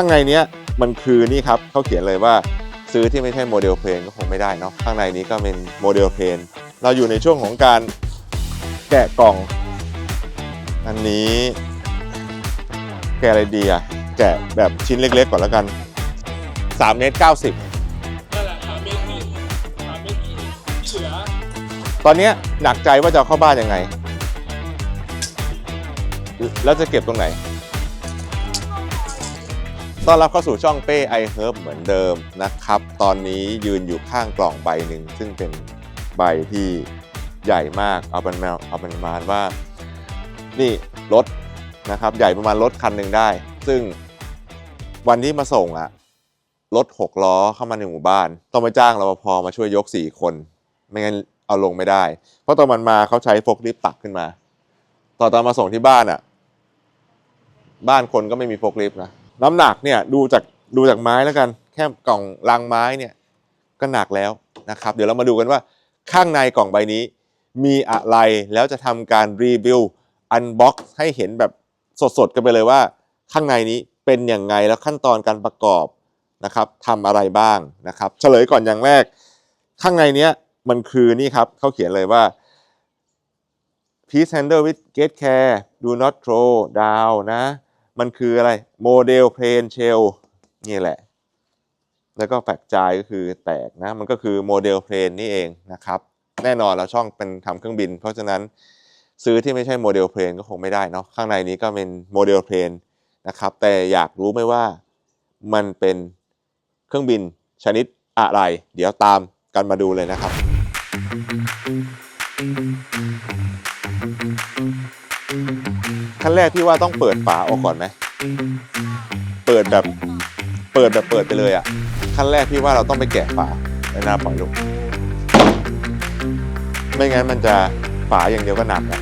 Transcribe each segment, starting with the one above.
ข้างในเนี้ยมันคือนี่ครับเขาเขียนเลยว่าซื้อที่ไม่ใช่โมเดลเพลนก็คงไม่ได้เนาะข้างในนี้ก็เป็นโมเดลเพลนเราอยู่ในช่วงของการแกะกล่อง อันนี้ แกะอะไรดีอะแกะแบบชิ้นเล็กๆก่อนแล้วกัน3เมตร90นั่นแหละสามเมตรที่สามเมตรที่เหลือตอนนี้หนักใจว่าจะเข้าบ้านยังไง แล้วจะเก็บตรงไหน ต้อนรับเข้าสู่ช่องเป้ไอเฮิร์บเหมือนเดิมนะครับ ตอนนี้ยืนอยู่ข้างกล่องใบหนึ่ง ซึ่งเป็นใบที่ใหญ่มากเอาเป็นมวเอาเป็นประมาณว่า นี่รถนะครับ ใหญ่ประมาณรถคันหนึ่งได้ ซึ่งวันที่มาส่งอะรถหกล้อเข้ามาในหมู่บ้าน ต้องไปจ้างรปภมาช่วยยกสี่คน ไม่งั้นเอาลงไม่ได้ เพราะตอนมันมาเขาใช้โฟกลิฟต์ตักขึ้นมา ตอนตอนมาส่งที่บ้านอะบ้านคนก็ไม่มีโฟกลิฟต์นะ น้ำหนักเนี่ยดูจากดูจากไม้แล้วกัน แค่กล่องลังไม้เนี่ยก็หนักแล้วนะครับ เดี๋ยวเรามาดูกันว่าข้างในกล่องใบนี้ มีอะไรแล้วจะทำการรีวิวอันบ็อกซ์ให้เห็นแบบสดๆกันไปเลยว่า ข้างในนี้เป็นอย่างไงแล้วขั้นตอนการประกอบนะครับทำอะไรบ้างนะครับ เฉลยก่อนอย่างแรก ข้างในเนี้ยมันคือนี่ครับเขาเขียนเลยว่า please handle with gate care do not throw down นะ มันคืออะไรโมเดลเพลนเชลนี่แหละ แล้วก็แฟกจายก็คือแตกนะ มันก็คือโมเดลเพลนนี่เองนะครับ แน่นอนเราช่องเป็นทำเครื่องบิน เพราะฉะนั้นซื้อที่ไม่ใช่โมเดลเพลนก็คงไม่ได้เนาะข้างในนี้ก็เป็นโมเดลเพลนนะครับ แต่อยากรู้ไหมว่ามันเป็นเครื่องบินชนิดอะไร เดี๋ยวตามกันมาดูเลยนะครับ ขั้นแรกพี่ว่าต้องเปิดฝาออกก่อนไหมเปิดแบบเปิดแบบเปิดไปเลยอะ่ะขั้นแรกพี่ว่าเราต้องไปแกะฝาในนาปล่อยลูกไม่งั้นมันจะฝาอย่างเดียวก็หนักนะ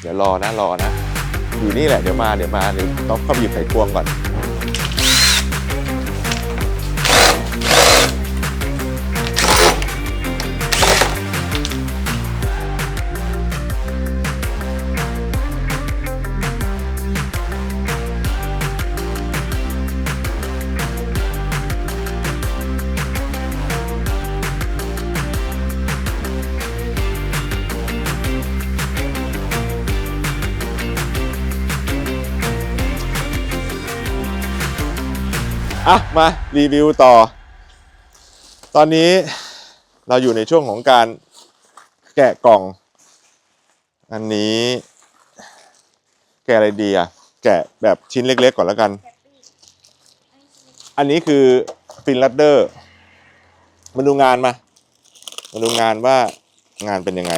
เดี๋ยวรอนะรอนะอยู่นี่แหละเดี๋ยวมาเดี๋ยวมาเดี๋ยวต้องเข้าหยิบไขควงก่อน อะมารีวิวต่อ ตอนนี้เราอยู่ในช่วงของการแกะกล่อง อันนี้ แกะอะไรดีอะ แกะแบบชิ้นเล็กๆ ก่อนแล้วกัน อันนี้คือฟินลัดเดอร์มาดูงานมา มาดูงานว่างานเป็นยังไง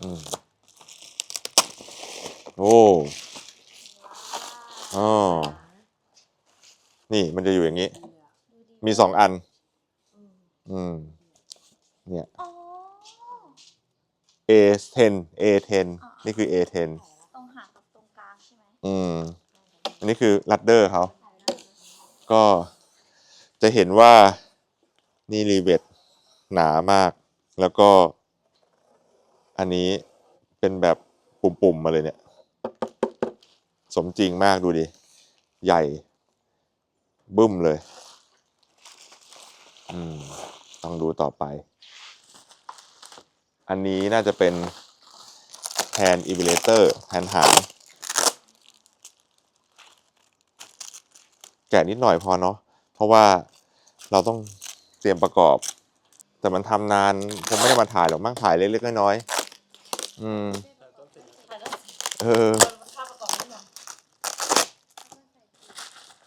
อืมโอ้ อ๋อ นี่มันจะอยู่อย่างนี้ มีสองอัน อืม เนี่ย อ๋อ A10 A10 นี่คือ A10 ตรงหางกับตรงกลางใช่ไหมอืม อันนี้คือลัดเดอร์เขา ก็จะเห็นว่านี่รีเวทหนามาก แล้วก็ อันนี้เป็นแบบปุ่มๆมาเลยเนี่ย สมจริงมากดูดิ ใหญ่ บึ้มเลย อืม ต้องดูต่อไป อันนี้น่าจะเป็นแผนอิบิเลเตอร์แผนหางแกะนิดหน่อยพอเนาะ เพราะว่าเราต้องเตรียมประกอบ แต่มันทำนานคงไม่ได้มาถ่ายหรอกมั่งถ่ายเล็กๆน้อยๆอืม เออ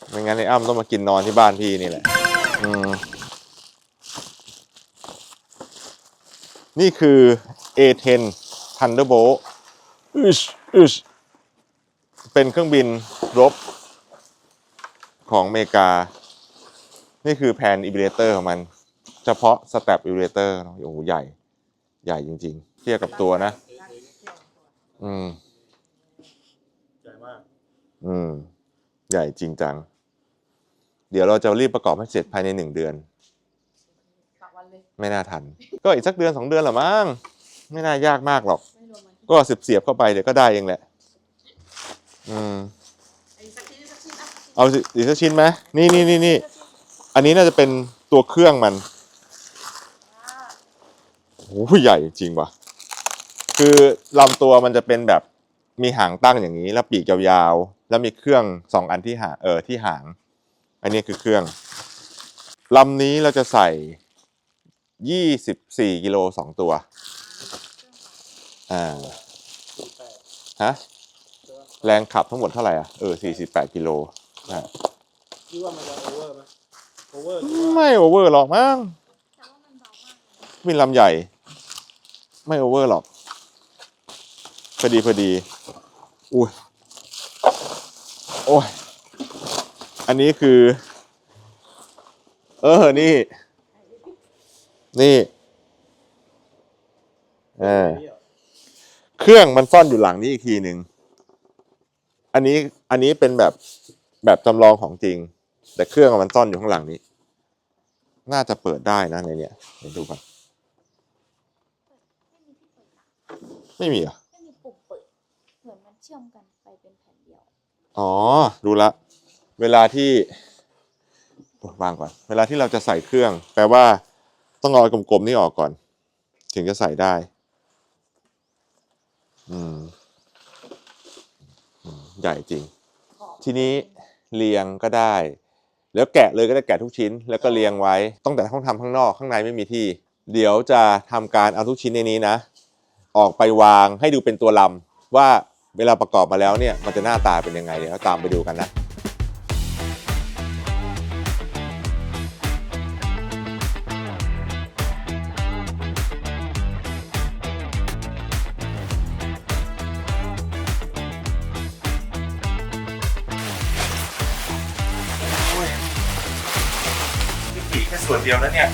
ไม่งั้นไอ้อ้ำต้องมากินนอนที่บ้านพี่นี่แหละ อืม นี่คือ A10 Thunderbolt อึชอึชเป็นเครื่องบินรบของอเมริกา นี่คือแผนอิบิเลเตอร์ของมัน เฉพาะสแตปอิบิเลเตอร์โอ้โหใหญ่ ใหญ่จริง ๆ เทียบกับตัวนะ อืม ใหญ่มาก อืม ใหญ่จริงจัง เดี๋ยวเราจะรีบประกอบให้เสร็จภายในหนึ่งเดือนนไม่น่าทัน ก็อีกสักเดือนสองเดือนหรอมั้งไม่น่ายากมากหรอกรก็สียบเสียบเข้าไปเดี๋ยวก็ได้เองแหละ อืมเอาสิอีกสักชิ้นไหมนี่นี่นี่นี่อันนี้น่าจะเป็นตัวเครื่องมันโอ้โหใหญ่จริงว่ะ คือลำตัวมันจะเป็นแบบมีหางตั้งอย่างนี้ แล้วปีกยาวๆ แล้วมีเครื่องสองอันที่หางเออที่หาง อันนี้คือเครื่องลำนี้เราจะใส่ยี่สิบสี่กิโลสองตัว อ่าแปดฮะ แรงขับทั้งหมดเท่าไหร่อะ เออสี่สิบแปดกิโลอะคิดว่ามันจะโอเวอร์ไหมโอเวอร์ไม่โอเวอร์หรอกมั้งมันลยมินลำใหญ่ ไม่โอเวอร์หรอก พอดีพอดี อุ้ย โอ้ย อันนี้คือ เออ นี่ นี่เออนี่เหรอเครื่องมันซ่อนอยู่หลังนี้อีกทีหนึ่ง อันนี้ อันนี้เป็นแบบแบบจำลองของจริง แต่เครื่องมันซ่อนอยู่ข้างหลังนี้ น่าจะเปิดได้นะในเนี้ยเดี๋ยวดูก่อนไม่มีที่เปิดนะไม่มีเหรอะไม่มีปุ่มเปิด เหมือนมันเชื่อมกันไปเป็นแผ่นเดียว อ๋อ ดูละ เวลาที่วางก่อน เวลาที่เราจะใส่เครื่อง แปลว่าต้องเอากลมๆนี่ออกก่อน ถึงจะใส่ได้ อืมใหญ่จริง ทีนี้เรียงก็ได้ แล้วแกะเลยก็ได้แกะทุกชิ้น แล้วก็เรียงไว้ต้องแต่ห้องทำข้างนอกข้างในไม่มีที่ เดี๋ยวจะทำการเอาทุกชิ้นในนี้นะ ออกไปวางให้ดูเป็นตัวลำว่าเวลาประกอบมาแล้วเนี่ย มันจะหน้าตาเป็นยังไงเดี๋ยวเราตามไปดูกันนะ เดียวนะเนี่ย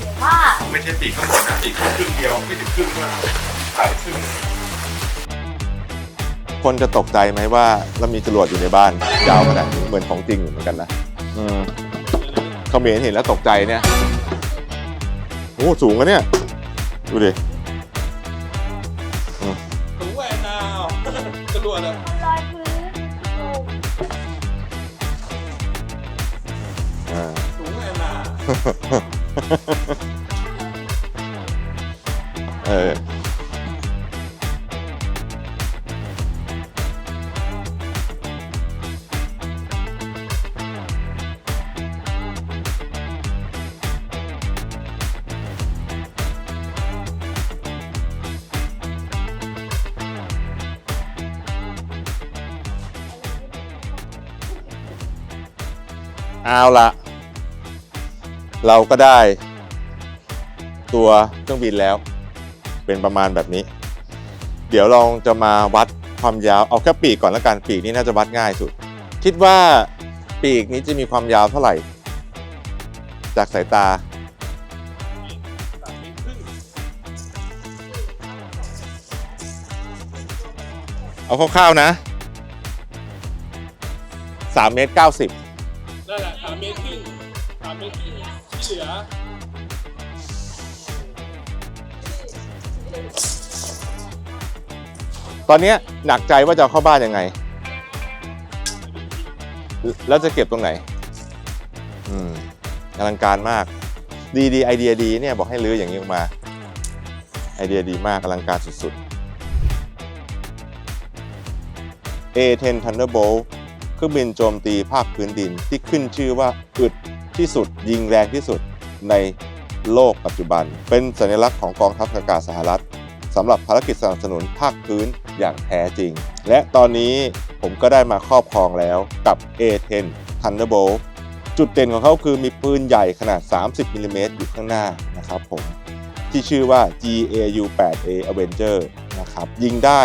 หรือว่าไม่ใช่ปีกทั้งหมดนะปีกแค่ครึ่งเดียวไม่ถึงครึ่งด้วยถ่ายครึ่งคนจะตกใจไหมว่าเรามีจรวดอยู่ในบ้านยาวขนาดนี้เหมือนของจริงอยู่เหมือนกันนะอืมเขมรเห็นแล้วตกใจเนี่ยโอ้สูงอะเนี่ยดูดิ วนดาวเออเอาละ เราก็ได้ตัวเครื่องบินแล้ว เป็นประมาณแบบนี้ เดี๋ยวเราจะมาวัดความยาวเอาแค่ปีกก่อนแล้วกันปีกนี้น่าจะวัดง่ายสุด คิดว่าปีกนี้จะมีความยาวเท่าไหร่ จากสายตาเอาคร่าวๆนะ3เมตร90นั่นแหละสามเมตรครึ่งสามเมตรครึ่ง ที่เหลือตอนเนี้ยหนักใจว่าจะเอาเข้าบ้านยังไง แล้วจะเก็บตรงไหน อืมอลังการมาก ดีดีไอเดียดีเนี่ยบอกให้ลื้ออย่างนี้ออกมา ไอเดียดีมากอลังการสุดๆ A10 Thunderbolt เครื่องบินโจมตีภาคพื้นดินที่ขึ้นชื่อว่าอึด ที่สุด ยิงแรงที่สุดในโลกปัจจุบัน เป็นสัญลักษณ์ของกองทัพอากาศสหรัฐสำหรับภารกิจสนับสนุนภาคพื้นอย่างแท้จริง และตอนนี้ผมก็ได้มาครอบครองแล้วกับ A10 Thunderbolt จุดเด่นของเขาคือมีปืนใหญ่ขนาด 30มิลลิเมตรอยู่ข้างหน้านะครับผมที่ชื่อว่า GAU-8A Avenger นะครับยิงได้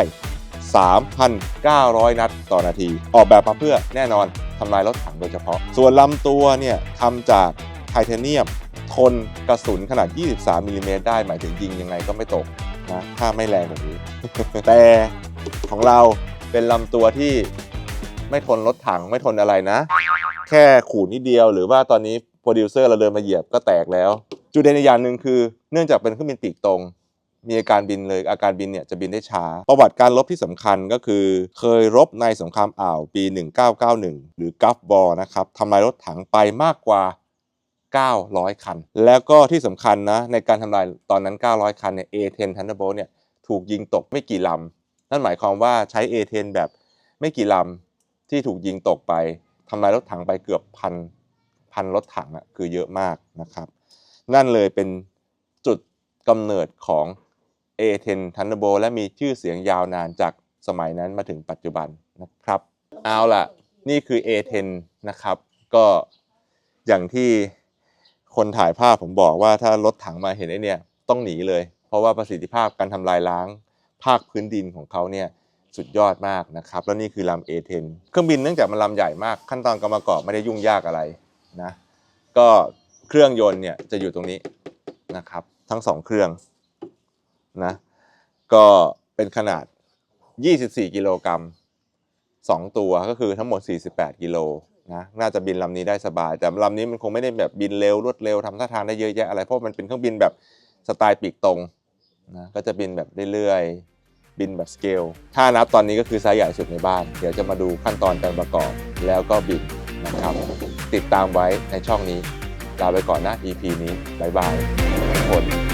3,900 นัดต่อนาที ออกแบบมาเพื่อแน่นอนำลายรถถังโดยเฉพาะ ส่วนลำตัวเนี่ยทำจากไทเทเนียม ทนกระสุนขนาด 23มิลลิเมตรได้หมายถึงยิงยังไงก็ไม่ตกนะถ้าไม่แรงแบบนี้ แต่ของเราเป็นลำตัวที่ไม่ทนรถถังไม่ทนอะไรนะ แค่ขูดนิดเดียวหรือว่าตอนนี้โปรดิวเซอร์เราเดินมาเหยียบก็แตกแล้ว จุดเด่นอีกอย่างหนึ่งคือ เนื่องจากเป็นเครื่องบินปีกตรง มีอาการบินเลยอาการบินเนี่ยจะบินได้ช้า ประวัติการรบที่สำคัญก็คือ เคยรบในสงครามอ่าวปี 1991 หรือกัฟบอร์นะครับทำลายรถถังไปมากกว่า 900 คัน แล้วก็ที่สำคัญนะในการทำลายตอนนั้น 900 คันเนี่ย A10 Thunderbolt เนี่ยถูกยิงตกไม่กี่ลำ นั่นหมายความว่าใช้ A10 แบบไม่กี่ลำที่ถูกยิงตกไปทำลายรถถังไปเกือบพันพันรถถังอะคือเยอะมากนะครับ นั่นเลยเป็นจุดกำเนิดของ A10 Thunderbolt และมีชื่อเสียงยาวนานจากสมัยนั้นมาถึงปัจจุบันนะครับ เอาล่ะ นี่คือ A10 นะครับ ก็อย่างที่คนถ่ายภาพผมบอกว่าถ้ารถถังมาเห็นไอ้นี่ต้องหนีเลย เพราะว่าประสิทธิภาพการทำลายล้าง ภาคพื้นดินของเขาเนี่ยสุดยอดมากนะครับ แล้วนี่คือลำ A10 เครื่องบินเนื่องจากมันลำใหญ่มาก ขั้นตอนการประกอบไม่ได้ยุ่งยากอะไรนะ ก็เครื่องยนต์เนี่ยจะอยู่ตรงนี้นะครับ ทั้งสองเครื่อง นะก็เป็นขนาด 24 กิโลกรัม2 ตัวก็คือทั้งหมด 48 กิโลนะน่าจะบินลำนี้ได้สบาย แต่ลำนี้มันคงไม่ได้แบบบินเร็วรวดเร็วทำท่าทางได้เยอะแยะอะไรเพราะมันเป็นเครื่องบินแบบสไตล์ปีกตรงนะก็จะบินแบบเรื่อยๆบินแบบสเกลถ้านับตอนนี้ก็คือไซส์ใหญ่สุดในบ้าน เดี๋ยวจะมาดูขั้นตอนการประกอบแล้วก็บินนะครับติดตามไว้ในช่องนี้ลาไปก่อนนะ EP นี้บ๊ายบายทุกคน